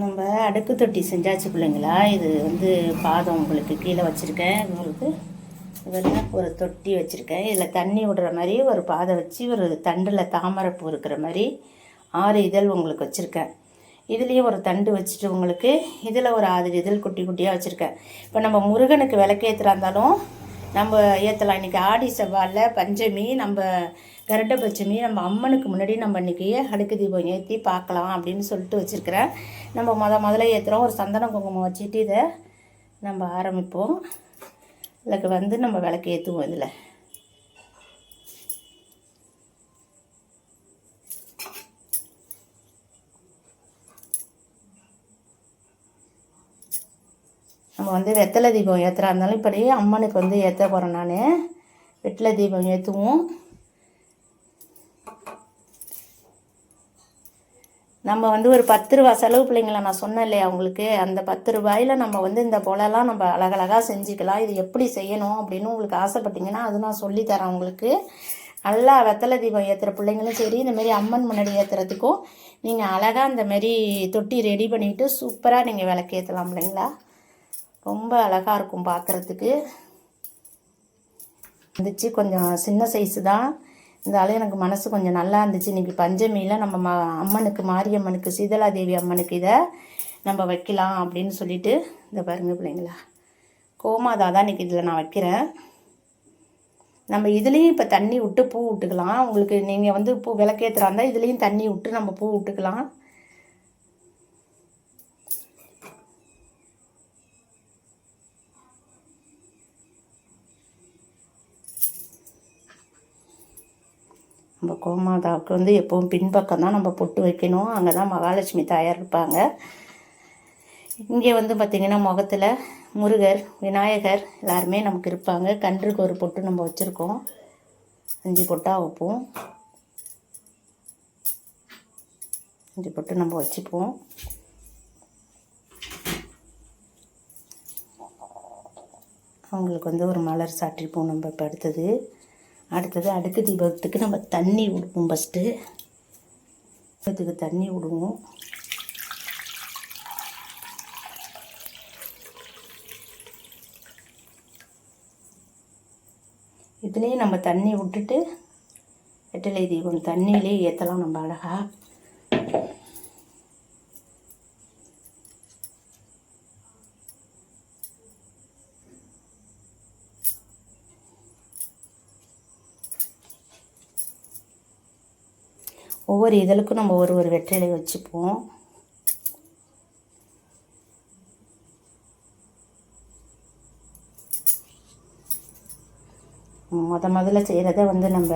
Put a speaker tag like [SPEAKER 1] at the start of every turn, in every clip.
[SPEAKER 1] நம்ம அடுக்கு தொட்டி செஞ்சாச்சு பிள்ளைங்களா? இது வந்து பாதம் உங்களுக்கு கீழே வச்சுருக்கேன். உங்களுக்கு இதில் ஒரு தொட்டி வச்சுருக்கேன். இதில் தண்ணி விடுற மாதிரி ஒரு பாதை வச்சு ஒரு தண்டில் தாமரைப்பூ இருக்கிற மாதிரி ஆறு இதழ் உங்களுக்கு வச்சுருக்கேன். இதுலேயும் ஒரு தண்டு வச்சுட்டு உங்களுக்கு இதில் ஒரு ஆறு இதழ் குட்டி குட்டியாக வச்சுருக்கேன். இப்போ நம்ம முருகனுக்கு விளக்கேற்றுறா இருந்தாலும் நம்ம ஏற்றலாம் இன்றைக்கி ஆடி செவ்வாயில் பஞ்சமி நம்ம கருட பட்சமி நம்ம அம்மனுக்கு முன்னாடி நம்ம இன்றைக்கி அடுக்கு தீபம் ஏற்றி பார்க்கலாம் அப்படின்னு சொல்லிட்டு வச்சுருக்கிறேன். நம்ம முத முதல்ல ஏற்றுறோம் ஒரு சந்தன குங்குமம் வச்சுட்டு இதை நம்ம ஆரம்பிப்போம். இதுக்கு வந்து நம்ம விளக்கு ஏற்றுவோம் இதில். நம்ம வந்து வெத்தலை தீபம் ஏற்றுறா இருந்தாலும் இப்படி அம்மனுக்கு வந்து ஏற்ற போகிறேன் நான். வெத்தலை தீபம் ஏற்றுவோம் நம்ம வந்து ஒரு பத்து ரூபா செலவு பிள்ளைங்களை நான் சொன்னேன் இல்லையா உங்களுக்கு? அந்த பத்து ரூபாயில் நம்ம வந்து இந்த போலலாம் நம்ம அழகழகாக செஞ்சுக்கலாம். இது எப்படி செய்யணும் அப்படின்னு உங்களுக்கு ஆசைப்பட்டீங்கன்னா அது நான் சொல்லித்தரேன் உங்களுக்கு. நல்லா வெத்தலை தீபம் ஏற்றுற பிள்ளைங்களும் சரி இந்தமாரி அம்மன் முன்னாடி ஏற்றுறதுக்கும் நீங்கள் அழகாக இந்த தொட்டி ரெடி பண்ணிவிட்டு சூப்பராக நீங்கள் விளக்கு ஏற்றலாம் இல்லைங்களா ரொம்ப அழகாக இருக்கும் பார்க்குறதுக்கு இருந்துச்சு கொஞ்சம் சின்ன சைஸு தான். இருந்தாலும் எனக்கு மனசு கொஞ்சம் நல்லா இருந்துச்சு. இன்றைக்கி பஞ்சமியில் நம்ம ம அம்மனுக்கு மாரியம்மனுக்கு சீதலாதேவி அம்மனுக்கு இதை நம்ம வைக்கலாம் அப்படின்னு சொல்லிட்டு இந்த பாருங்க பிள்ளைங்களா. கோமாதா தான் இன்றைக்கி இதில் நான் வைக்கிறேன். நம்ம இதுலேயும் இப்போ தண்ணி விட்டு பூ விட்டுக்கலாம். உங்களுக்கு நீங்கள் வந்து பூ விளக்கேற்றுறா இருந்தால் இதுலேயும் தண்ணி விட்டு நம்ம பூ விட்டுக்கலாம். நம்ம கோமாதாவுக்கு வந்து எப்பவும் பின்பக்கம் தான் நம்ம பொட்டு வைக்கணும். அங்கே தான் மகாலட்சுமி தாயார் இருப்பாங்க. இங்கே வந்து பார்த்திங்கன்னா முகத்தில் முருகர் விநாயகர் எல்லாருமே நமக்கு இருப்பாங்க. கன்றுக்கு ஒரு பொட்டு நம்ம வச்சுருக்கோம். அஞ்சு பொட்டாக வைப்போம். அஞ்சு பொட்டு நம்ம வச்சுப்போம். அவங்களுக்கு வந்து ஒரு மலர் சாற்றிப்போம் நம்ம இப்போ அடுத்தது அடுத்தது அடுக்கு தீபத்துக்கு நம்ம தண்ணி விடுவோம் ஃபஸ்ட்டு தீபத்துக்கு தண்ணி விடுவோம் இதுலேயும் நம்ம தண்ணி விட்டுட்டு வெற்றிலை தீபம் தண்ணியிலே ஏற்றலாம் நம்ம அழகாக ஒவ்வொரு இதழுக்கும் நம்ம ஒரு ஒரு வெற்றிலை வச்சுப்போம். முத முதல்ல செய்கிறத வந்து நம்ம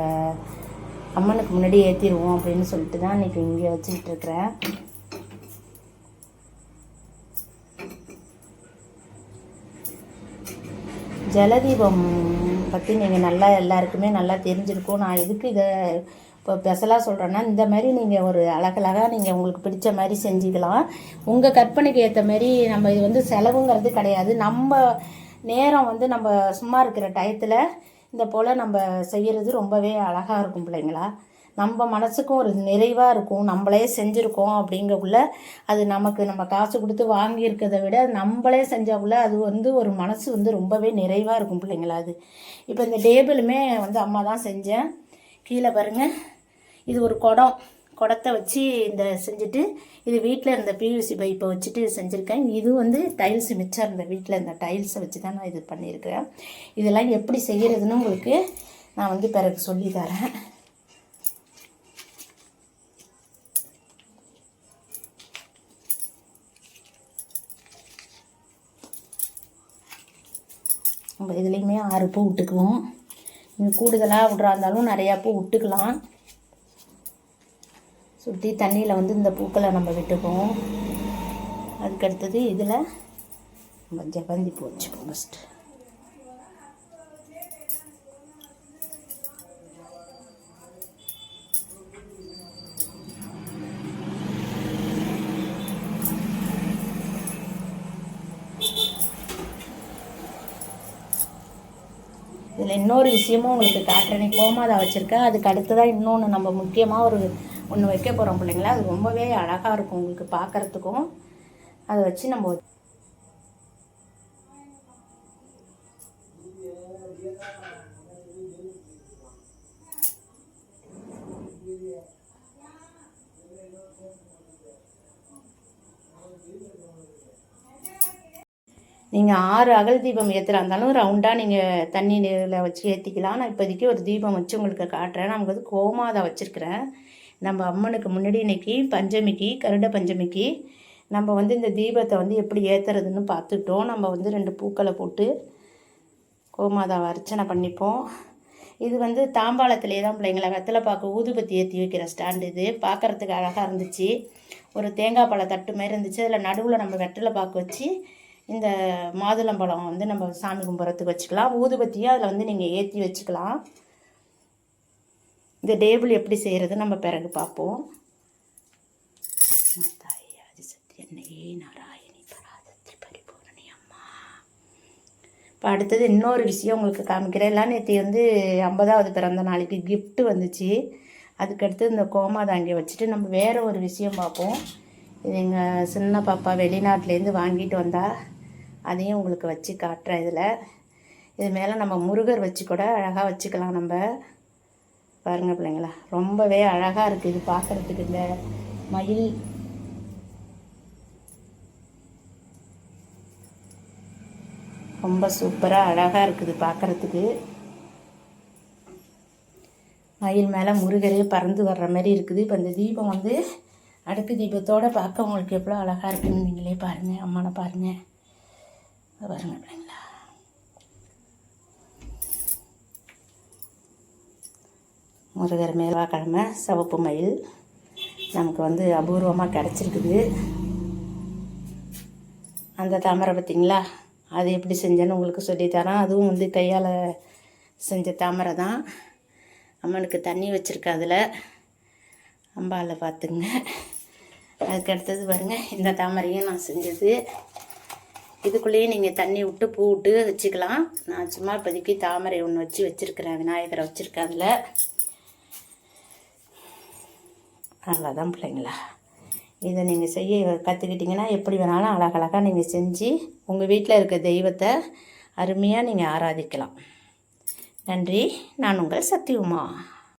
[SPEAKER 1] அம்மனுக்கு முன்னாடி ஏற்றிடுவோம் அப்படின்னு சொல்லிட்டு தான் இன்றைக்கி இங்கே வச்சுக்கிட்டு இருக்கிறேன். ஜலதீபம் பற்றி நீங்கள் நல்லா எல்லாருக்குமே நல்லா தெரிஞ்சிருக்கும். நான் எதுக்கு இதை இப்போ ஸ்பெஷலாக சொல்கிறேன்னா இந்த மாதிரி நீங்கள் ஒரு அழகழகாக நீங்கள் உங்களுக்கு பிடிச்ச மாதிரி செஞ்சுக்கலாம். உங்கள் கற்பனைக்கு ஏற்ற மாதிரி நம்ம இது வந்து செலவுங்கிறது கிடையாது. நம்ம நேரம் வந்து நம்ம சும்மா இருக்கிற டயத்தில் இந்த போல் நம்ம செய்கிறது ரொம்பவே அழகாக இருக்கும் பிள்ளைங்களா. நம்ம மனசுக்கும் ஒரு நிறைவாக இருக்கும். நம்மளே செஞ்சுருக்கோம் அப்படிங்கக்குள்ள அது நமக்கு நம்ம காசு கொடுத்து வாங்கியிருக்கிறத விட நம்மளே செஞ்சக்குள்ள அது வந்து ஒரு மனசு வந்து ரொம்பவே நிறைவாக இருக்கும் பிள்ளைங்களா அது. இப்போ இந்த டேபிளுமே வந்து அம்மா தான் செஞ்சேன். கீழே பாருங்கள் இது ஒரு குடம். குடத்தை வச்சு இந்த செஞ்சுட்டு இது வீட்டில் இருந்த பியூசி பைப்பை வச்சுட்டு செஞ்சுருக்கேன். இது வந்து டைல்ஸ் மிச்சம் இருந்த வீட்டில் இருந்த டைல்ஸை வச்சு தான் நான் இது பண்ணியிருக்கிறேன். இதெல்லாம் எப்படி செய்கிறதுன்னு உங்களுக்கு நான் வந்து பிறகு சொல்லி தரேன். நம்ம இதுலேயுமே ஆறு பூ விட்டுக்குவோம். நீங்கள் கூடுதலாக விட்றா இருந்தாலும் நிறையா பூ விட்டுக்கலாம். சுற்றி தண்ணியில் வந்து இந்த பூக்களை நம்ம விட்டுக்குவோம். அதுக்கடுத்தது இதில் நம்ம ஜபந்தி பூ வச்சுப்போம் ஃபஸ்ட்டு இதில் இன்னொரு விஷயமும் உங்களுக்கு காட்டுறேன். கோமாதா வச்சுருக்கேன் அதுக்கு அடுத்ததாக இன்னொன்று நம்ம முக்கியமாக ஒரு ஒன்று வைக்க போகிறோம் பிள்ளைங்களா? அது ரொம்பவே அழகாக இருக்கும் உங்களுக்கு பார்க்குறதுக்கும் அதை வச்சு நம்ம நீங்கள் ஆறு அகல் தீபம் ஏற்றுறா இருந்தாலும் ரவுண்டாக நீங்கள் தண்ணியில் வச்சு ஏற்றிக்கலாம் நான் இப்போதைக்கு ஒரு தீபம் வச்சு உங்களுக்கு காட்டுறேன். நான் வந்து கோமாதா வச்சுருக்கிறேன். நம்ம அம்மனுக்கு முன்னாடி இன்றைக்கி பஞ்சமிக்கு கருட பஞ்சமிக்கு. நம்ம வந்து இந்த தீபத்தை வந்து எப்படி ஏற்றுறதுன்னு பார்த்துட்டோம். நம்ம வந்து ரெண்டு பூக்களை போட்டு கோமாதாவை அர்ச்சனை பண்ணிப்போம். இது வந்து தாம்பாளத்திலே தான் பிள்ளைங்களை வெத்தலை பார்க்க ஊதுபத்தி ஏற்றி வைக்கிற ஸ்டாண்டு இது. பார்க்குறதுக்கு அழகாக இருந்துச்சு. ஒரு தேங்காய் பழ தட்டு மாதிரி இருந்துச்சு. அதில் நடுவில் நம்ம வெத்தலை பார்க்க வச்சு இந்த மாதுளம்பழம் வந்து நம்ம சாமி கும்புறத்துக்கு வச்சுக்கலாம். ஊதுபத்தியும் அதில் வந்து நீங்கள் ஏற்றி வச்சுக்கலாம். இந்த டேபிள் எப்படி செய்கிறது நம்ம பிறகு பார்ப்போம். என்னையே நாராயணி பராசக்தி பரிபூரணி அம்மா. இப்போ அடுத்தது இன்னொரு விஷயம் உங்களுக்கு காமிக்கிறேன். எல்லாம் நேற்று வந்து ஐம்பதாவது பிறந்த நாளைக்கு கிஃப்ட்டு வந்துச்சு. அதுக்கடுத்து இந்த கோமாதாங்கியை வச்சுட்டு நம்ம வேறு ஒரு விஷயம் பார்ப்போம். இது எங்கள் சின்ன பாப்பா வெளிநாட்டிலேருந்து வாங்கிட்டு வந்தா அதையும் உங்களுக்கு வச்சு காட்டுறேன் இதில். இது மேலே நம்ம முருகர் வச்சு கூட அழகாக வச்சுக்கலாம் நம்ம. பாருங்க பிள்ளைங்களா ரொம்பவே அழகாக இருக்குது இது பார்க்குறதுக்கு இந்த மயில். ரொம்ப சூப்பராக அழகாக இருக்குது பார்க்குறதுக்கு மயில் மேலே முருகரே பறந்து வர்ற மாதிரி இருக்குது. இப்போ இந்த தீபம் வந்து அடுக்கு தீபத்தோடு பார்க்க உங்களுக்கு எவ்வளோ அழகாக இருக்குன்னு நீங்களே பாருங்கள் அம்மானை பாருங்கள் இதை பாருங்க பிள்ளைங்களா முருகர் மேல்வாக்கிழமை சிவப்பு மயில். நமக்கு வந்து அபூர்வமாக கிடச்சிருக்குது. அந்த தாமரை பார்த்திங்களா? அது எப்படி செஞ்சேன்னு உங்களுக்கு சொல்லித்தரேன். அதுவும் வந்து கையால் செஞ்ச தாமரை தான். அம்மனுக்கு தண்ணி வச்சுருக்கேன் அதில். அம்பாவில் பார்த்துங்க. அதுக்கு அடுத்தது பாருங்கள் இந்த தாமரையும் நான் செஞ்சது. இதுக்குள்ளேயே நீங்கள் தண்ணி விட்டு பூ விட்டு வச்சுக்கலாம். நான் சும்மா இப்போதைக்கு தாமரை ஒன்று வச்சு வச்சுருக்கிறேன். விநாயகரை வச்சுருக்கேன் அதில். அவ்வளோதான் பிள்ளைங்களா? இதை நீங்கள் செய்ய கற்றுக்கிட்டிங்கன்னா எப்படி வேணாலும் அழகழகாக நீங்கள் செஞ்சு உங்கள் வீட்டில் இருக்க தெய்வத்தை அருமையாக நீங்கள் ஆராதிக்கலாம். நன்றி. நான் உங்கள் சத்தியமா.